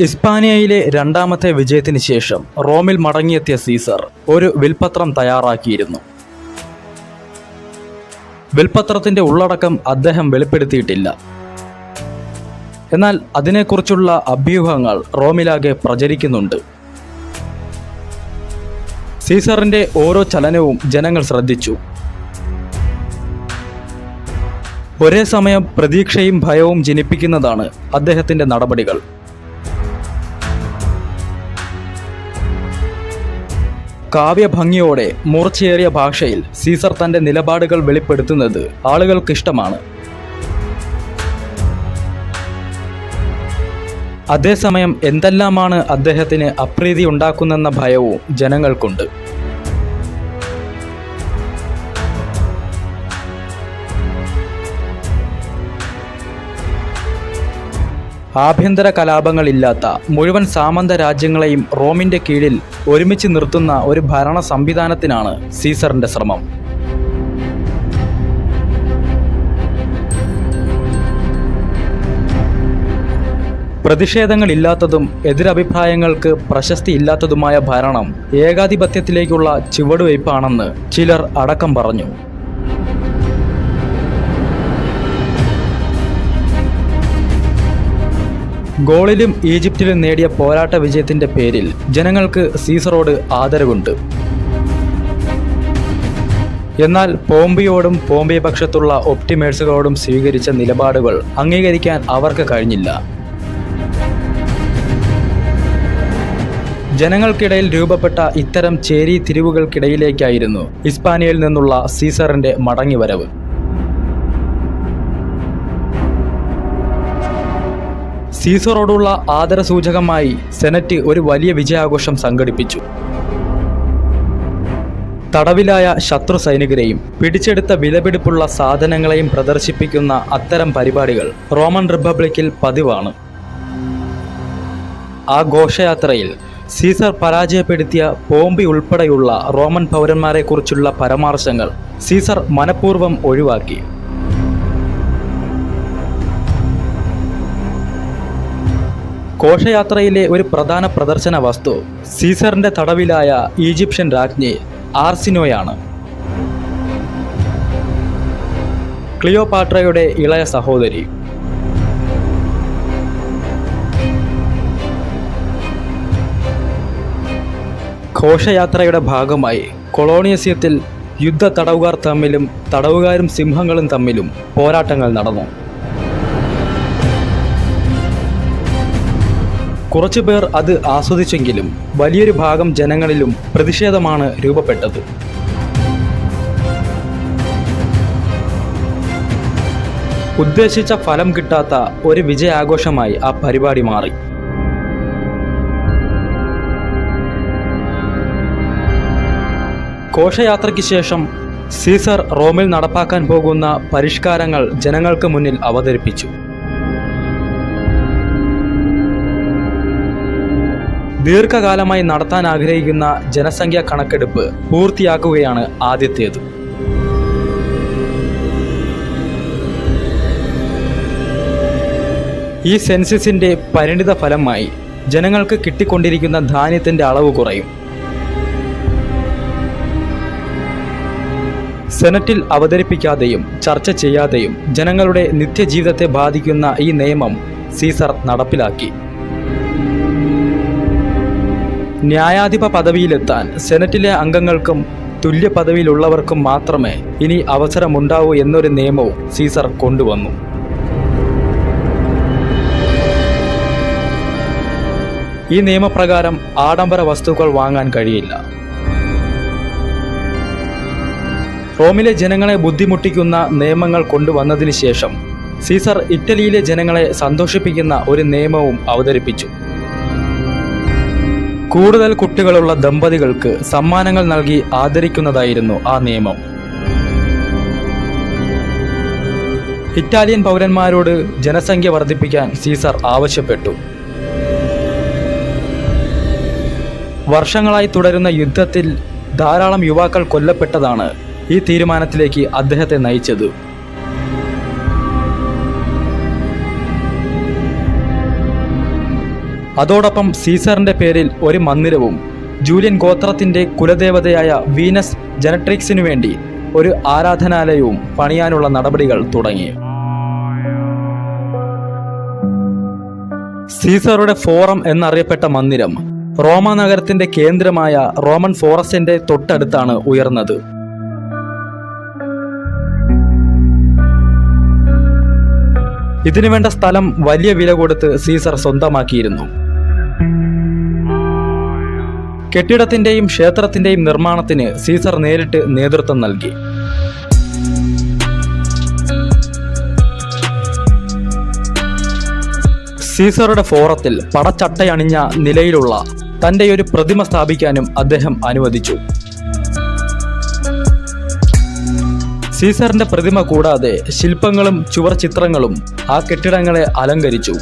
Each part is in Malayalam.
ഇസ്പാനിയയിലെ രണ്ടാമത്തെ വിജയത്തിന് ശേഷം റോമിൽ മടങ്ങിയെത്തിയ സീസർ ഒരു വിൽപത്രം തയ്യാറാക്കിയിരുന്നു. വിൽപത്രത്തിന്റെ ഉള്ളടക്കം അദ്ദേഹം വെളിപ്പെടുത്തിയിട്ടില്ല. എന്നാൽ അതിനെക്കുറിച്ചുള്ള അഭ്യൂഹങ്ങൾ റോമിലാകെ പ്രചരിക്കുന്നുണ്ട്. സീസറിന്റെ ഓരോ ചലനവും ജനങ്ങൾ ശ്രദ്ധിച്ചു. ഒരേ സമയം പ്രതീക്ഷയും ഭയവും ജനിപ്പിക്കുന്നതാണ് അദ്ദേഹത്തിന്റെ നടപടികൾ. കാവ്യഭംഗിയോടെ മൂർച്ചയേറിയ ഭാഷയിൽ സീസർ തന്റെ നിലപാടുകൾ വെളിപ്പെടുത്തുന്നത് ആളുകൾക്കിഷ്ടമാണ്. അതേസമയം എന്തെല്ലാമാണ് അദ്ദേഹത്തിന് അപ്രീതി ഉണ്ടാക്കുന്നെന്ന ഭയവും ജനങ്ങൾക്കുണ്ട്. ആഭ്യന്തര കലാപങ്ങളില്ലാത്ത മുഴുവൻ സാമന്ത രാജ്യങ്ങളെയും റോമിന്റെ കീഴിൽ ഒരുമിച്ച് നിർത്തുന്ന ഒരു ഭരണ സംവിധാനത്തിനാണ് സീസറിന്റെ ശ്രമം. പ്രതിഷേധങ്ങളില്ലാത്തതും എതിരഭിപ്രായങ്ങൾക്ക് പ്രശസ്തിയില്ലാത്തതുമായ ഭരണം ഏകാധിപത്യത്തിലേക്കുള്ള ചുവടുവയ്പ്പാണെന്ന് ചിലർ അടക്കം പറഞ്ഞു. ഗോളിലും ഈജിപ്തിലും നേടിയ പോരാട്ട വിജയത്തിന്റെ പേരിൽ ജനങ്ങൾക്ക് സീസറോട് ആദരവുണ്ട്. എന്നാൽ പോംബിയോടും പോംബെ പക്ഷത്തുള്ള ഒപ്റ്റിമേഴ്സുകളോടും സ്വീകരിച്ച നിലപാടുകൾ അംഗീകരിക്കാൻ അവർക്ക് കഴിഞ്ഞില്ല. ജനങ്ങൾക്കിടയിൽ രൂപപ്പെട്ട ഇത്തരം ചേരി തിരിവുകൾക്കിടയിലേക്കായിരുന്നു ഇസ്പാനിയയിൽ നിന്നുള്ള സീസറിന്റെ മടങ്ങിവരവ്. സീസറോടുള്ള ആദരസൂചകമായി സെനറ്റ് ഒരു വലിയ വിജയാഘോഷം സംഘടിപ്പിച്ചു. തടവിലായ ശത്രു സൈനികരെയും പിടിച്ചെടുത്ത വിലപിടിപ്പുള്ള സാധനങ്ങളെയും പ്രദർശിപ്പിക്കുന്ന അത്തരം പരിപാടികൾ റോമൻ റിപ്പബ്ലിക്കിൽ പതിവാണ്. ആ ഘോഷയാത്രയിൽ സീസർ പരാജയപ്പെടുത്തിയ പോംബി ഉൾപ്പെടെയുള്ള റോമൻ പൗരന്മാരെക്കുറിച്ചുള്ള പരാമർശങ്ങൾ സീസർ മനഃപൂർവം ഒഴിവാക്കി. ഘോഷയാത്രയിലെ ഒരു പ്രധാന പ്രദർശന വസ്തു സീസറിന്റെ തടവിലായ ഈജിപ്ഷ്യൻ രാജ്ഞി ആർസിനോയാണ്. ക്ലിയോപാട്രയുടെ ഇളയ സഹോദരി. ഘോഷയാത്രയുടെ ഭാഗമായി കൊളോണിയസ്യത്തിൽ യുദ്ധ തടവുകാർ തമ്മിലും തടവുകാരും സിംഹങ്ങളും തമ്മിലും പോരാട്ടങ്ങൾ നടന്നു. കുറച്ചുപേർ അത് ആസ്വദിച്ചെങ്കിലും വലിയൊരു ഭാഗം ജനങ്ങളിലും പ്രതിഷേധമാണ് രൂപപ്പെട്ടത്. ഉദ്ദേശിച്ച ഫലം കിട്ടാത്ത ഒരു വിജയാഘോഷമായി ആ പരിപാടി മാറി. ഘോഷയാത്രയ്ക്ക് ശേഷം സീസർ റോമിൽ നടപ്പാക്കാൻ പോകുന്ന പരിഷ്കാരങ്ങൾ ജനങ്ങൾക്ക് മുന്നിൽ അവതരിപ്പിച്ചു. ദീർഘകാലമായി നടത്താൻ ആഗ്രഹിക്കുന്ന ജനസംഖ്യാ കണക്കെടുപ്പ് പൂർത്തിയാക്കുകയാണ് ആദ്യത്തേത്. ഈ സെൻസസിന്റെ പരിണിത ഫലമായി ജനങ്ങൾക്ക് കിട്ടിക്കൊണ്ടിരിക്കുന്ന ധാന്യത്തിന്റെ അളവ് കുറയും. സെനറ്റിൽ അവതരിപ്പിക്കാതെയും ചർച്ച ചെയ്യാതെയും ജനങ്ങളുടെ നിത്യജീവിതത്തെ ബാധിക്കുന്ന ഈ നിയമം സീസർ നടപ്പിലാക്കി. ന്യായാധിപ പദവിയിലെത്താൻ സെനറ്റിലെ അംഗങ്ങൾക്കും തുല്യ പദവിയിലുള്ളവർക്കും മാത്രമേ ഇനി അവസരമുണ്ടാവൂ എന്നൊരു നിയമവും സീസർ കൊണ്ടുവന്നു. ഈ നിയമപ്രകാരം ആഡംബര വസ്തുക്കൾ വാങ്ങാൻ കഴിയില്ല. റോമിലെ ജനങ്ങളെ ബുദ്ധിമുട്ടിക്കുന്ന നിയമങ്ങൾ കൊണ്ടുവന്നതിന് ശേഷം സീസർ ഇറ്റലിയിലെ ജനങ്ങളെ സന്തോഷിപ്പിക്കുന്ന ഒരു നിയമവും അവതരിപ്പിച്ചു. കൂടുതൽ കുട്ടികളുള്ള ദമ്പതികൾക്ക് സമ്മാനങ്ങൾ നൽകി ആദരിക്കുന്നതായിരുന്നു ആ നിയമം. ഇറ്റാലിയൻ പൗരന്മാരോട് ജനസംഖ്യ വർദ്ധിപ്പിക്കാൻ സീസർ ആവശ്യപ്പെട്ടു. വർഷങ്ങളായി തുടരുന്ന യുദ്ധത്തിൽ ധാരാളം യുവാക്കൾ കൊല്ലപ്പെട്ടതാണ് ഈ തീരുമാനത്തിലേക്ക് അദ്ദേഹത്തെ നയിച്ചത്. അതോടൊപ്പം സീസറിന്റെ പേരിൽ ഒരു മന്ദിരവും ജൂലിയൻ ഗോത്രത്തിന്റെ കുലദേവതയായ വീനസ് ജനട്രിക്സിനു വേണ്ടി ഒരു ആരാധനാലയവും പണിയാനുള്ള നടപടികൾ തുടങ്ങി. സീസറുടെ ഫോറം എന്നറിയപ്പെട്ട മന്ദിരം റോമ നഗരത്തിന്റെ കേന്ദ്രമായ റോമൻ ഫോറസ്റ്റിന്റെ തൊട്ടടുത്താണ് ഉയർന്നത്. ഇതിനുവേണ്ട സ്ഥലം വലിയ വില കൊടുത്ത് സീസർ സ്വന്തമാക്കിയിരുന്നു. കെട്ടിടത്തിന്റെയും ക്ഷേത്രത്തിന്റെയും നിർമ്മാണത്തിന് സീസർ നേരിട്ട് നേതൃത്വം നൽകി. സീസറുടെ ഫോറത്തിൽ പടച്ചട്ടയണിഞ്ഞ നിലയിലുള്ള തന്റെ ഒരു പ്രതിമ സ്ഥാപിക്കാനും അദ്ദേഹം അനുവദിച്ചു. സീസറിന്റെ പ്രതിമ കൂടാതെ ശില്പങ്ങളും ചുവർ ചിത്രങ്ങളും ആ കെട്ടിടങ്ങളെ അലങ്കരിച്ചു.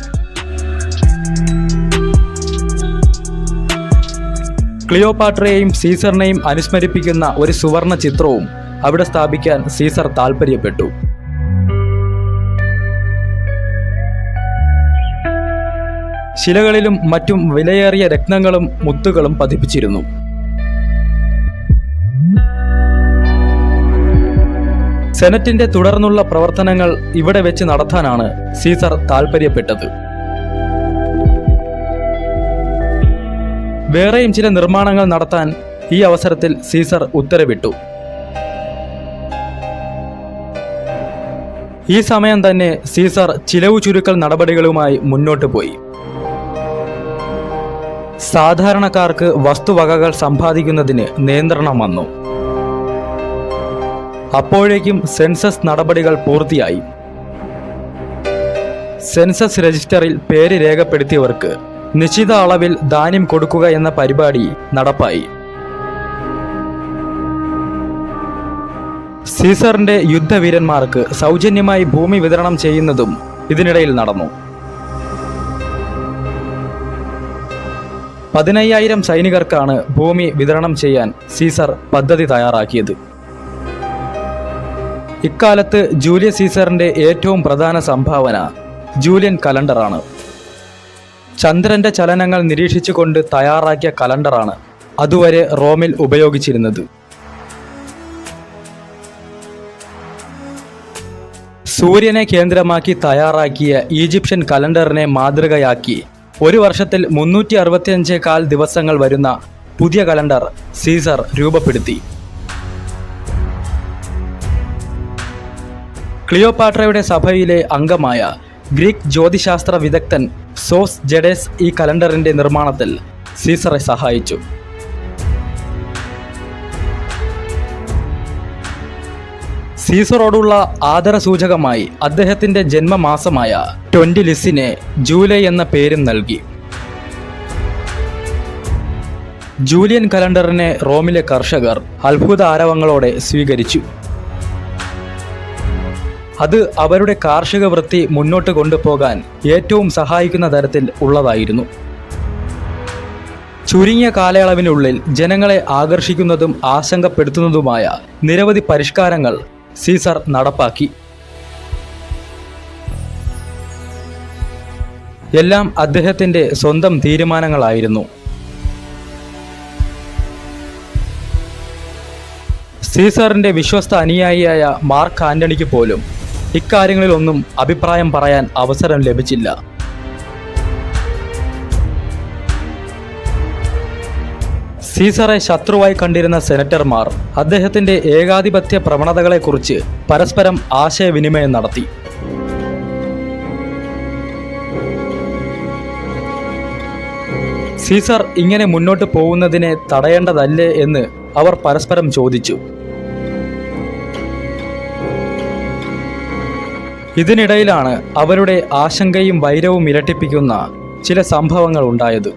ക്ലിയോപാട്രയെയും സീസറിനെയും അനുസ്മരിപ്പിക്കുന്ന ഒരു സുവർണ ചിത്രവും അവിടെ സ്ഥാപിക്കാൻ സീസർ താൽപ്പര്യപ്പെട്ടു ശിലകളിലും മറ്റും വിലയേറിയ രത്നങ്ങളും മുത്തുകളും പതിപ്പിച്ചിരുന്നു. സെനറ്റിന്റെ തുടർന്നുള്ള പ്രവർത്തനങ്ങൾ ഇവിടെ വെച്ച് നടത്താനാണ് സീസർ താൽപ്പര്യപ്പെട്ടത് വേറെയും ചില നിർമ്മാണങ്ങൾ നടത്താൻ ഈ അവസരത്തിൽ സീസർ ഉത്തരവിട്ടു. ഈ സമയം തന്നെ സീസർ ചിലവ് ചുരുക്കൽ നടപടികളുമായി മുന്നോട്ട് പോയി. സാധാരണക്കാർക്ക് വസ്തുവകകൾ സമ്പാദിക്കുന്നതിന് നിയന്ത്രണം വന്നു. അപ്പോഴേക്കും സെൻസസ് നടപടികൾ പൂർത്തിയായി. സെൻസസ് രജിസ്റ്ററിൽ പേര് രേഖപ്പെടുത്തിയവർക്ക് നിശ്ചിത അളവിൽ ധാന്യം കൊടുക്കുക എന്ന പരിപാടി നടപ്പായി. സീസറിന്റെ യുദ്ധവീരന്മാർക്ക് സൗജന്യമായി ഭൂമി വിതരണം ചെയ്യുന്നതും ഇതിനിടയിൽ നടന്നു. പതിനയ്യായിരം സൈനികർക്കാണ് ഭൂമി വിതരണം ചെയ്യാൻ സീസർ പദ്ധതി തയ്യാറാക്കിയത്. ഇക്കാലത്ത് ജൂലിയസ് സീസറിന്റെ ഏറ്റവും പ്രധാന സംഭാവന ജൂലിയൻ കലണ്ടറാണ്. ചന്ദ്രന്റെ ചലനങ്ങൾ നിരീക്ഷിച്ചുകൊണ്ട് തയ്യാറാക്കിയ കലണ്ടറാണ് അതുവരെ റോമിൽ ഉപയോഗിച്ചിരുന്നത്. സൂര്യനെ കേന്ദ്രമാക്കി തയ്യാറാക്കിയ ഈജിപ്ഷ്യൻ കലണ്ടറിനെ മാതൃകയാക്കി ഒരു വർഷത്തിൽ മുന്നൂറ്റി അറുപത്തിയഞ്ച് കാൽ ദിവസങ്ങൾ വരുന്ന പുതിയ കലണ്ടർ സീസർ രൂപപ്പെടുത്തി. ക്ലിയോപാട്രയുടെ സഭയിലെ അംഗമായ ഗ്രീക്ക് ജ്യോതിശാസ്ത്ര വിദഗ്ധൻ സോസ് ജഡേസ് ഈ കലണ്ടറിന്റെ നിർമ്മാണത്തിൽ സീസറെ സഹായിച്ചു. സീസറോടുള്ള ആദരസൂചകമായി അദ്ദേഹത്തിന്റെ ജന്മമാസമായ ട്വന്റി ലിസിനെ ജൂലൈ എന്ന പേരും നൽകി. ജൂലിയൻ കലണ്ടറിനെ റോമിലെ കർഷകർ അത്ഭുത ആരവങ്ങളോടെ സ്വീകരിച്ചു. അത് അവരുടെ കാർഷിക വൃത്തി മുന്നോട്ട് കൊണ്ടുപോകാൻ ഏറ്റവും സഹായിക്കുന്ന തരത്തിൽ ഉള്ളതായിരുന്നു. ചുരുങ്ങിയ കാലയളവിനുള്ളിൽ ജനങ്ങളെ ആകർഷിക്കുന്നതും ആശങ്കപ്പെടുത്തുന്നതുമായ നിരവധി പരിഷ്കാരങ്ങൾ സീസർ നടപ്പാക്കി. എല്ലാം അദ്ദേഹത്തിന്റെ സ്വന്തം തീരുമാനങ്ങളായിരുന്നു. സീസറിന്റെ വിശ്വസ്ത അനുയായിയായ മാർക്ക് ആന്റണിക്ക് പോലും ഇക്കാര്യങ്ങളിലൊന്നും അഭിപ്രായം പറയാൻ അവസരം ലഭിച്ചില്ല. സീസറെ ശത്രുവായി കണ്ടിരുന്ന സെനറ്റർമാർ അദ്ദേഹത്തിന്റെ ഏകാധിപത്യ പ്രവണതകളെക്കുറിച്ച് പരസ്പരം ആശയവിനിമയം നടത്തി. സീസർ ഇങ്ങനെ മുന്നോട്ട് പോകുന്നതിനെ തടയേണ്ടതല്ലേ എന്ന് അവർ പരസ്പരം ചോദിച്ചു. ഇതിനിടയിലാണ് അവരുടെ ആശങ്കയും വൈരവും ഇരട്ടിപ്പിക്കുന്ന ചില സംഭവങ്ങൾ ഉണ്ടായത്